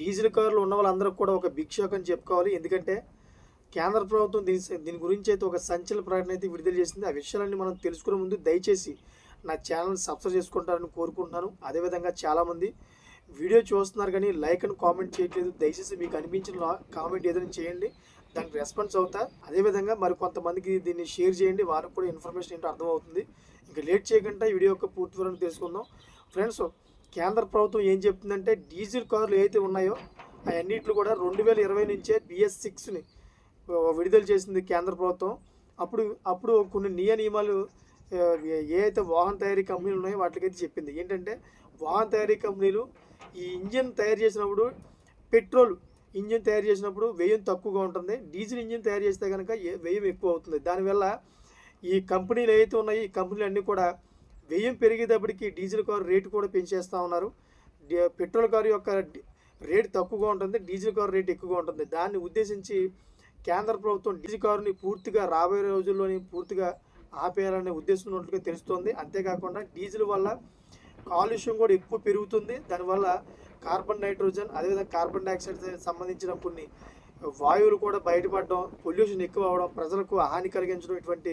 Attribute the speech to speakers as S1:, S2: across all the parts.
S1: Diesel కార్లు ఉన్న వాళ్ళందరూ కూడా ఒక బిగ్ అని చెప్పుకోవాలి. ఎందుకంటే కేంద్ర ప్రభుత్వం దీని దీని గురించి అయితే ఒక సంచలన ప్రకటన అయితే విడుదల చేసింది. ఆ విషయాలన్నీ మనం తెలుసుకునే ముందు దయచేసి నా ఛానల్ సబ్స్క్రైబ్ చేసుకుంటారని కోరుకుంటున్నాను. అదేవిధంగా చాలామంది వీడియో చూస్తున్నారు కానీ లైక్ అని కామెంట్ చేయట్లేదు. దయచేసి మీకు అనిపించిన కామెంట్ ఏదైనా చేయండి. దానికి రెస్పాన్స్ అవుతా. అదేవిధంగా మరి కొంతమందికి దీన్ని షేర్ చేయండి. వారికి కూడా ఇన్ఫర్మేషన్ ఏంటో అర్థమవుతుంది. ఇంకా లేట్ చేయకుండా వీడియో యొక్క పూర్తి వివరణ తెలుసుకుందాం. ఫ్రెండ్స్ కేంద్ర ప్రభుత్వం ఏం చెప్తుందంటే డీజిల్ కార్లు ఏవైతే ఉన్నాయో అవన్నిట్లు కూడా రెండు వేల ఇరవై నుంచే బిఎస్ సిక్స్ని విడుదల చేసింది కేంద్ర ప్రభుత్వం. అప్పుడు అప్పుడు కొన్ని నియ నియమాలు ఆ, ఏ అయితే వాహన తయారీ కంపెనీలు ఉన్నాయో వాటికైతే చెప్పింది. ఏంటంటే వాహన తయారీ కంపెనీలు ఈ ఇంజిన్ తయారు చేసినప్పుడు పెట్రోల్ ఇంజిన్ తయారు చేసినప్పుడు వ్యయం తక్కువగా ఉంటుంది. డీజిల్ ఇంజిన్ తయారు చేస్తే కనుక ఏ- వ్యయం ఎక్కువ అవుతుంది. దానివల్ల ఈ కంపెనీలు ఏవైతే ఉన్నాయో ఈ కంపెనీలు అన్నీ కూడా వ్యయం పెరిగేటప్పటికి డీజిల్ కారు రేటు కూడా పెంచేస్తూ ఉన్నారు. పెట్రోల్ కారు యొక్క రేటు తక్కువగా ఉంటుంది డీజిల్ కారు రేటు ఎక్కువగా ఉంటుంది. దాన్ని ఉద్దేశించి కేంద్ర ప్రభుత్వం డీజిల్ కారుని పూర్తిగా రాబోయే రోజుల్లోని పూర్తిగా ఆపేయాలనే ఉద్దేశం ఉన్నట్లుగా తెలుస్తోంది. అంతేకాకుండా డీజిల్ వల్ల కాలుష్యం కూడా ఎక్కువ పెరుగుతుంది. దానివల్ల కార్బన్ నైట్రోజన్ అదేవిధంగా కార్బన్ డైఆక్సైడ్ సంబంధించిన కొన్ని వాయువులు కూడా బయటపడడం పొల్యూషన్ ఎక్కువ అవడం ప్రజలకు హాని కలిగించడం ఇటువంటి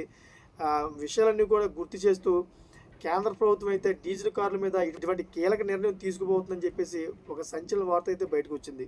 S1: విషయాలన్నీ కూడా గుర్తు చేస్తూ కేంద్ర ప్రభుత్వం అయితే డీజిల్ కార్ల మీద ఇటువంటి కీలక నిర్ణయం తీసుకుపోతుందని చెప్పేసి ఒక సంచలన వార్త అయితే బయటకు వచ్చింది.